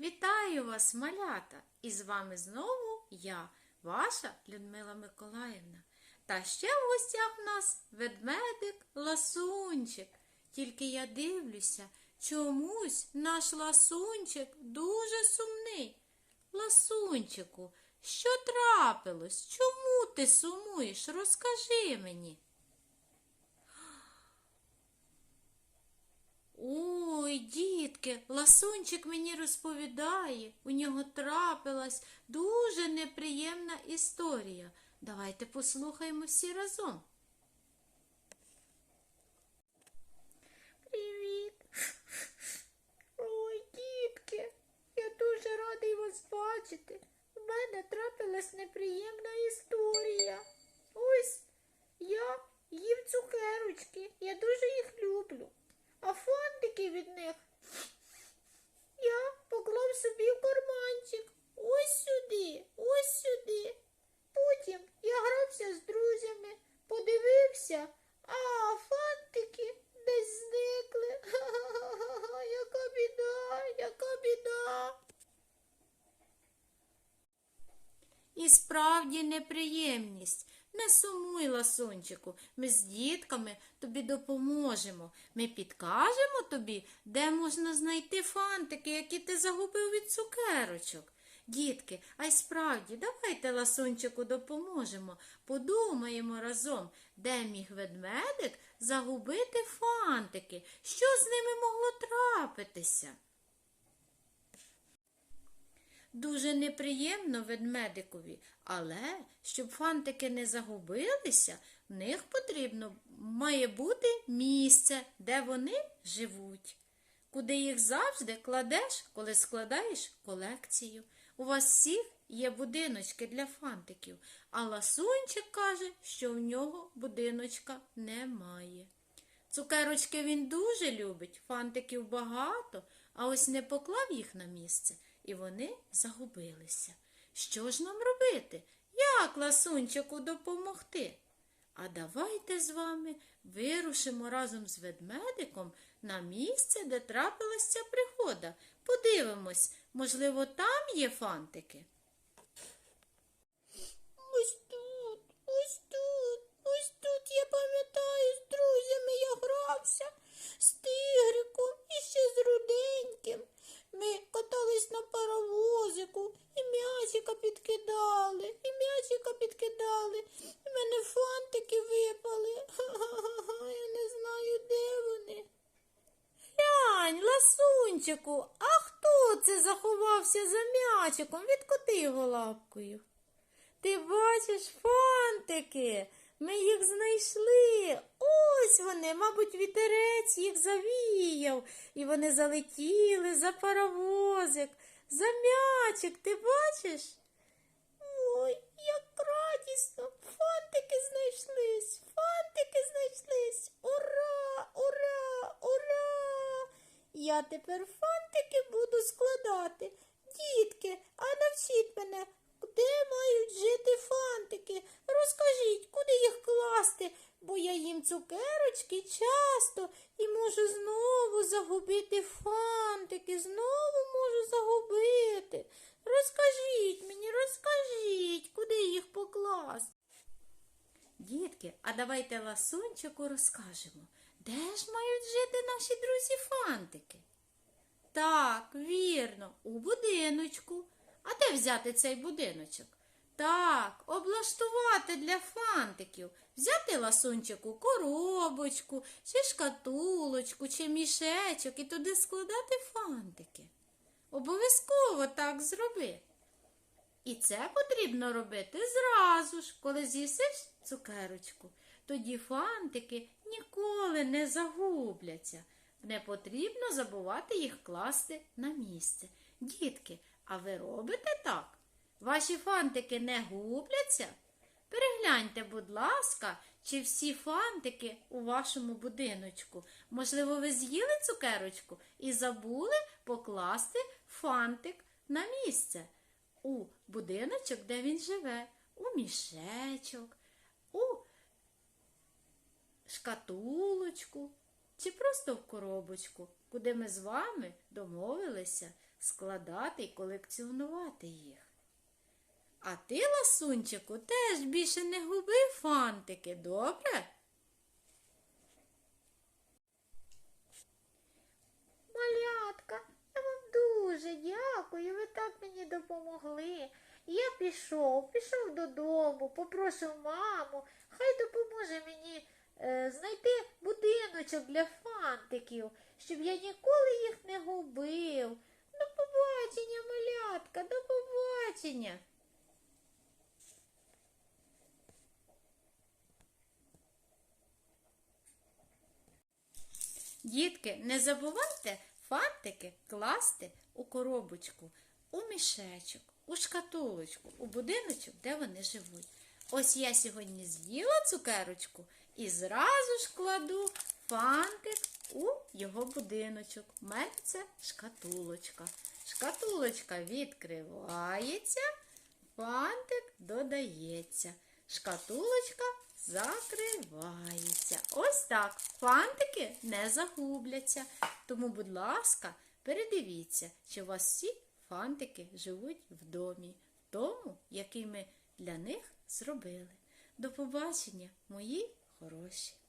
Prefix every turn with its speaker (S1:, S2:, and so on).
S1: Вітаю вас, малята! І з вами знову я, ваша Людмила Миколаївна. Та ще в гостях в нас ведмедик Ласунчик. Тільки я дивлюся, чомусь наш ласунчик дуже сумний. Ласунчику, що трапилось? Чому ти сумуєш? Розкажи мені. Ой, дітки, ласунчик мені розповідає, у нього трапилась дуже неприємна історія. Давайте послухаємо всі разом.
S2: Привіт. Ой, дітки, я дуже радий вас бачити. У мене трапилась неприємна історія. Ось я їм цукерочки, я дуже їх люблю. А фантики від них я поклав собі в карманчик. Ось сюди, ось сюди. Потім я грався з друзями, подивився, а фантики десь зникли. Ха-ха-ха, яка біда, яка біда.
S1: І справді неприємність. Не сумуй, ласунчику, ми з дітками тобі допоможемо. Ми підкажемо тобі, де можна знайти фантики, які ти загубив від цукерочок. Дітки, а й справді, давайте ласунчику допоможемо. Подумаємо разом, де міг ведмедик загубити фантики, що з ними могло трапитися. Дуже неприємно ведмедикові, але щоб фантики не загубилися, в них потрібно має бути місце, де вони живуть, куди їх завжди кладеш, коли складаєш колекцію. У вас всіх є будиночки для фантиків, а ласунчик каже, що в нього будиночка немає. Цукерочки він дуже любить, фантиків багато, а ось не поклав їх на місце, і вони загубилися. Що ж нам робити? Як ласунчику допомогти? А давайте з вами вирушимо разом з ведмедиком на місце, де трапилася пригода. Подивимось, можливо, там є фантики.
S2: Ось тут, ось тут, ось тут я пам'ятаю, з друзями я грався, з тигриком і ще з руденьким. Ми катались на паровозику і м'ячика підкидали, і м'ячика підкидали. І в мене фантики випали. Я не знаю, де вони.
S1: Глянь, ласунчику, а хто це заховався за м'ячиком? Відкоти його лапкою. Ти бачиш фантики? Ми їх знайшли. Ось вони, мабуть, вітерець їх завіяв, і вони залетіли за паровозик, за м'ячик, ти бачиш?
S2: Ой, як радісно! Фантики знайшлись! Фантики знайшлись! Ура! Ура! Ура! Я тепер фантики буду складати. Дітки, а навчіть мене, де мають жити фантики? Розкажіть, куди їх класти, бо я їм цукерочки часто можу знову загубити фантики, знову можу загубити. Розкажіть мені, розкажіть, куди їх покласти.
S1: Дітки, а давайте ласунчику розкажемо, де ж мають жити наші друзі фантики? Так, вірно, у будиночку. А де взяти цей будиночок? Так, облаштувати для фантиків, взяти ласунчику коробочку, чи шкатулочку, чи мішечок і туди складати фантики. Обов'язково так зроби. І це потрібно робити зразу ж, коли з'їсиш цукерочку. Тоді фантики ніколи не загубляться. Не потрібно забувати їх класти на місце. Дітки, а ви робите так? Ваші фантики не губляться? Перегляньте, будь ласка, чи всі фантики у вашому будиночку. Можливо, ви з'їли цукерочку і забули покласти фантик на місце у будиночок, де він живе, у мішечок, у шкатулочку чи просто в коробочку, куди ми з вами домовилися складати і колекціонувати їх. А ти, ласунчику, теж більше не губи фантики, добре?
S2: Малятка, я вам дуже дякую, ви так мені допомогли. Я пішов, пішов додому, попрошу маму, хай допоможе мені е, знайти будиночок для фантиків, щоб я ніколи їх не губив. До побачення, малятка, до побачення.
S1: Дітки, не забувайте фантики класти у коробочку, у мішечок, у шкатулочку, у будиночок, де вони живуть. Ось я сьогодні з'їла цукерочку і зразу ж кладу фантик у його будиночок. У мене це шкатулочка. Шкатулочка відкривається, фантик додається. Шкатулочка закривається. Ось так. Фантики не загубляться. Тому, будь ласка, передивіться, що у вас всі фантики живуть в домі, в тому, який ми для них зробили. До побачення, мої хороші.